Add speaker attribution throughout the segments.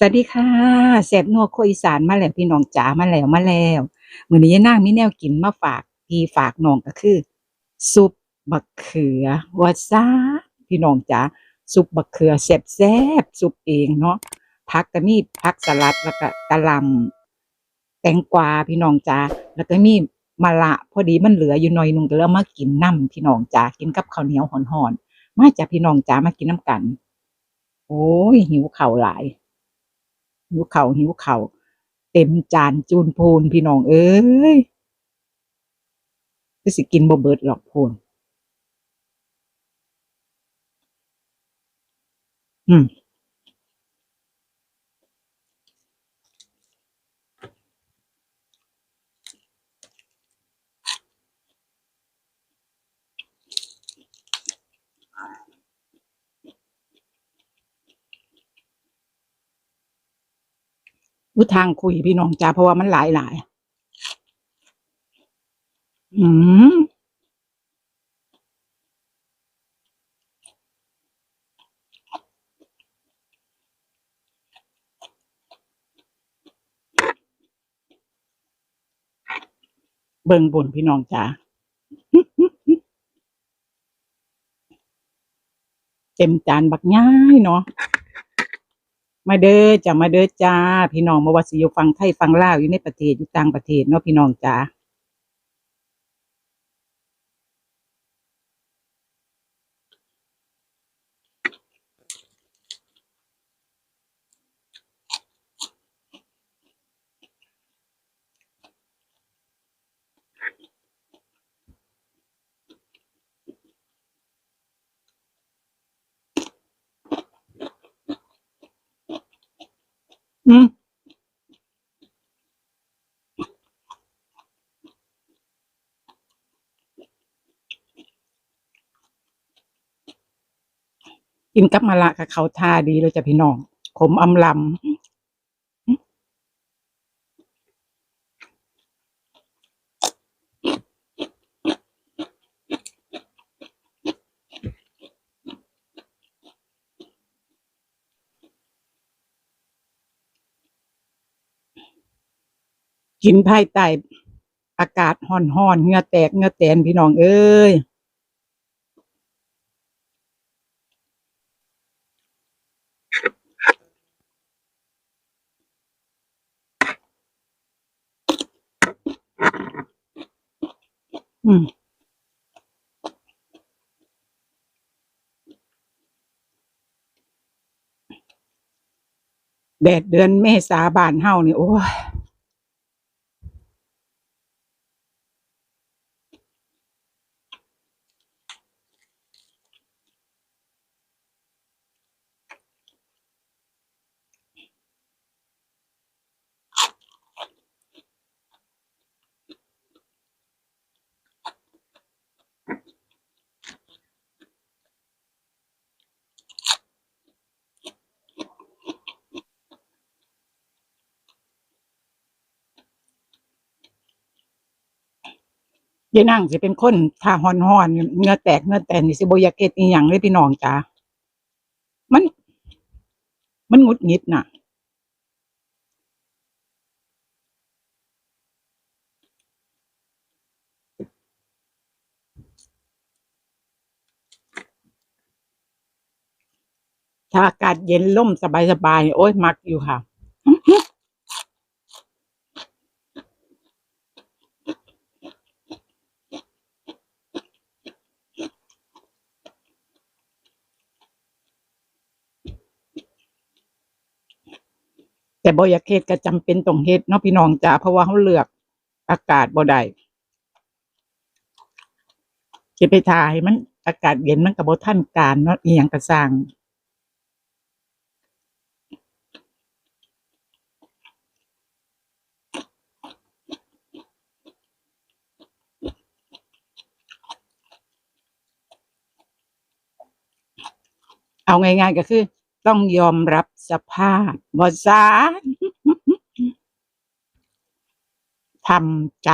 Speaker 1: สวัสดีค่ะแซบนัวโคอีสานมาแล้วพี่น้องจ๋ามาแล้วมาแล้วมื้อนี้ยายนางมีแนวกินมาฝากพี่ฝากน้องก็คือ ซุปบักเขือว่าซ่าพี่น้องจ๋าซุปบักเขือแซบๆซุปเองเนาะผักก็มีผักสลัดแล้วก็กะหล่ำแตงกวาพี่น้องจ๋าแล้วก็มีมะละพอดีมันเหลืออยู่หน่อยนึงก็เลยเอามากินน้ำพี่น้องจ๋ากินกับข้าวเหนียวห่อนๆมาจ้ะพี่น้องจ๋ามากินน้ำกัน โอ้ยหิวข้าหลาย หิวเข่าหิวเข่าเต็มจานจูนพูนพี่น้องเอ้ยคือสิกินบ่เบิดหรอกพูนอืม อุทางคุยพี่น้องจ้าเพราะว่ามันหลายหลายอืมเบิ่งบนพี่น้องจ้าเต็มจานบักง่ายเนาะ มาเด้อจ้ามาเด้อจ้า พี่น้องมาวัดสิอยู่ฟังไทยฟังลาวอยู่ในประเทศอยู่ต่างประเทศเนาะพี่น้องจ้า อืมกินกับมะละกับเขาท่าดีเลยจ้ะพี่น้องขมอำลำ กินภายใต้อากาศห่อนห่อนเหงื่อแตกเหงื่อแตนพี่น้องเอ้ยอืมแดดเดือนเมษาบานเฮานี่โอ้ย ยายนั่งสิเป็นคนถ้าฮอนฮอนเหงื่อแตกเหงื่อแตนนี่สิบอยากเฮ็ดอีหยังเลยพี่น้องจ้ามัน มันงุดงิดน่ะ ถ้าอากาศเย็นล่มสบายๆโอ้ยมักอยู่ค่ะ แต่บ่อยากเฮ็ดก็จำเป็นต้องเฮ็ดเนาะพี่น้องจ้าเพราะว่าเขาเลือกอากาศบ่ได้จะไปทาให้มันอากาศเย็นมันก็บ่ทันการเนาะอีหยังก็สร้างเอาง่ายๆก็คือ ต้องยอมรับ สภาพบ่ซานทำใจ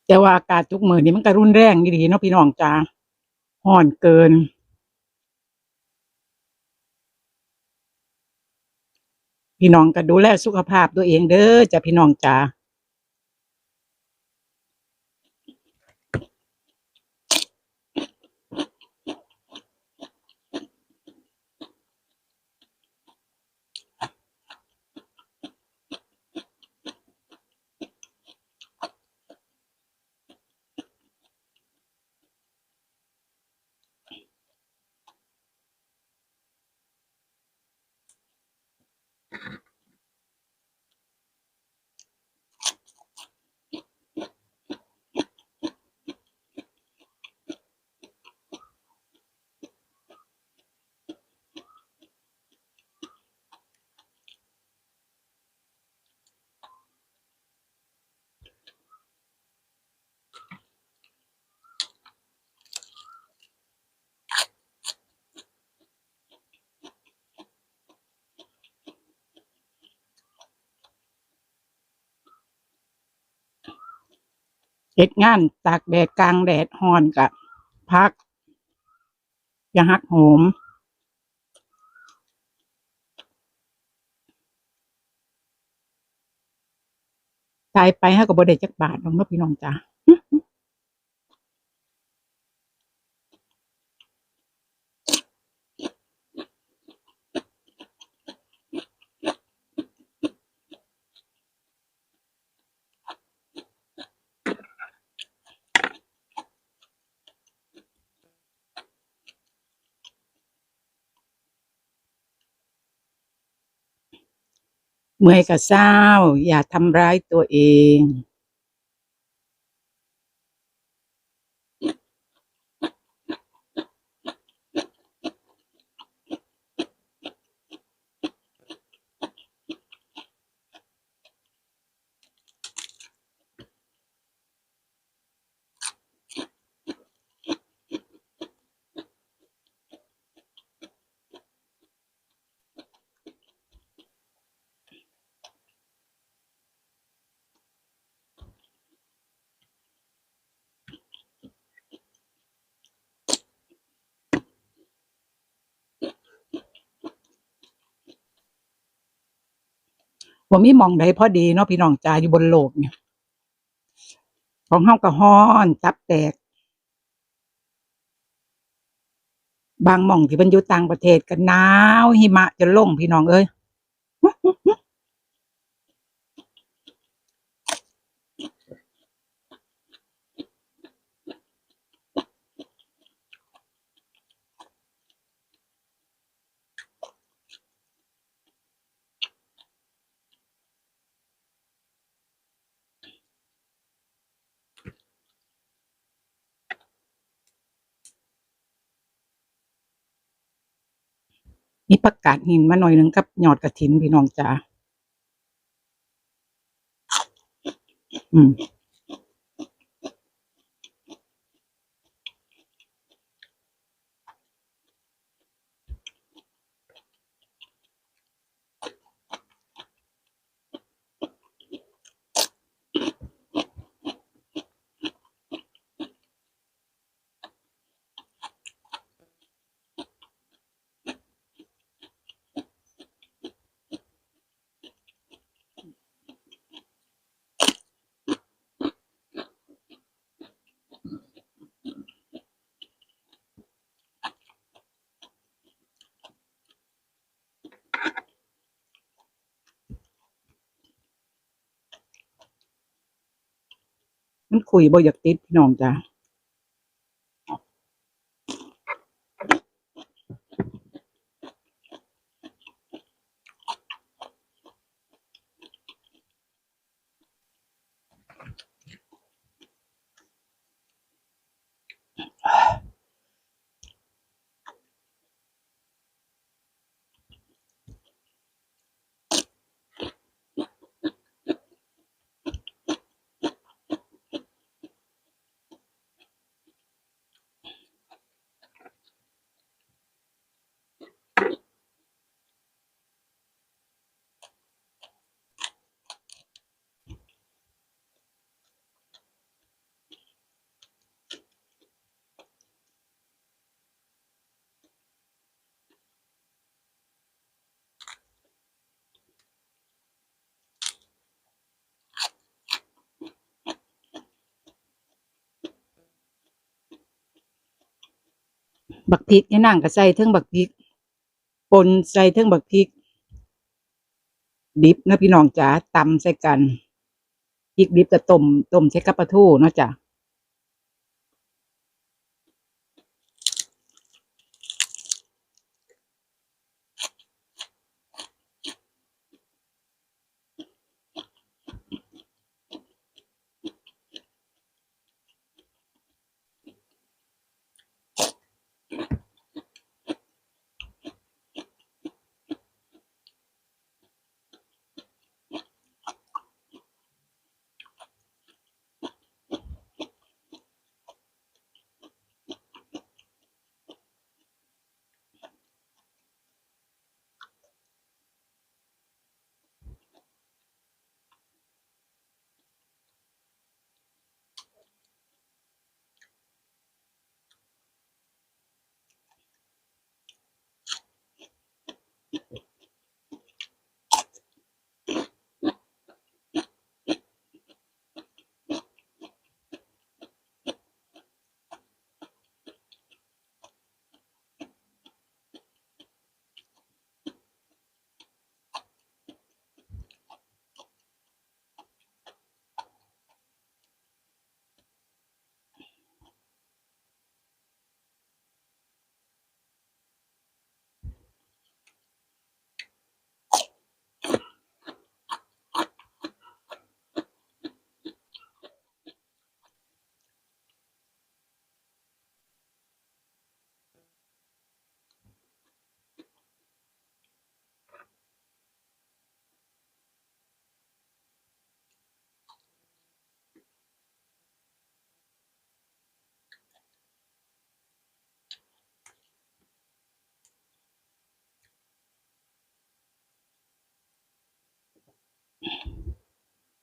Speaker 1: อ แต่ว่าอากาศทุกมือนี้มันก็รุนแรงดีๆเนาะพี่น้องจ้าห่อนเกิน พี่น้องก็ดูแลสุขภาพตัวเองเด้อจ้ะพี่น้องจ้า เฮ็ดงานตากแดดกลางแดดห้อนก็พักอย่าหักโหมตายไปเฮากับบดเดจักบาทดองพี่น้องจ้า เมื่อยก็เศร้า อย่าทำร้ายตัวเอง บ่มีมองใดพอดีเนาะพี่น้องจ่าอยู่บนโลกเนี่ย ของเฮากระห้อนตับแตก บางมองที่เพิ่นอยู่ต่างประเทศก็หนาวหิมะจะลงพี่น้องเอ้ย มีผักกาดหินมาหน่อยหนึ่งกับยอดกระถินพี่น้องจ้าอืม มันคุยบ่อยากติดพี่น้องจ้า บักพริกยายนั่งก็ใส่เทิงบักพริกปนใส่เทิงบักพริก ดิบนะพี่น้องจ๋าตำใส่กันพริกดิบจะต้มต้มใช้กับปลาทูเนาะจ้ะ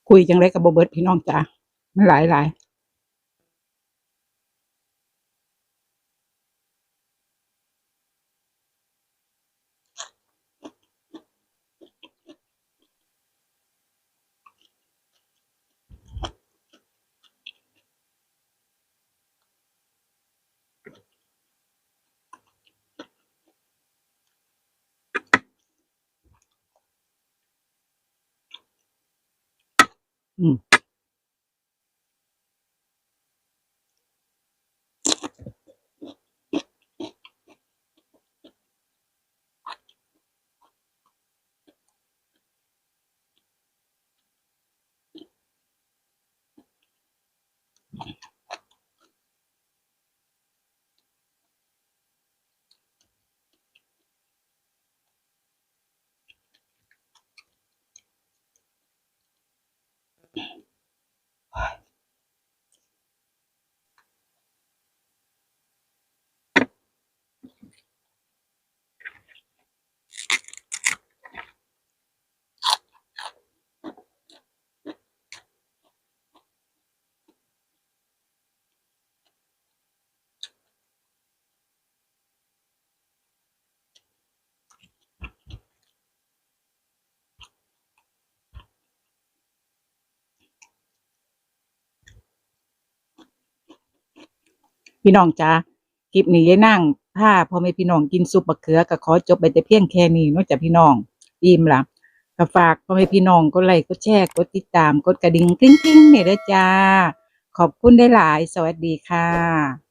Speaker 1: คุยจังไรกับโบเบิร์ตพี่น้องจ้ามันหลายหลาย อื พี่น้องจ้าคลิปนี้ยายนั่งถ้าพ่อแม่พี่น้องกินซุปมะเขือก็ขอจบไปแต่เพียงแค่นี้นอกจากพี่น้องอิ่มละก็ฝากพ่อแม่พี่น้องกดไลค์กดแชร์กดติดตามกดกระดิ่งกริ๊งๆเนี่ยเด้อจ้า ขอบคุณได้หลาย สวัสดีค่ะ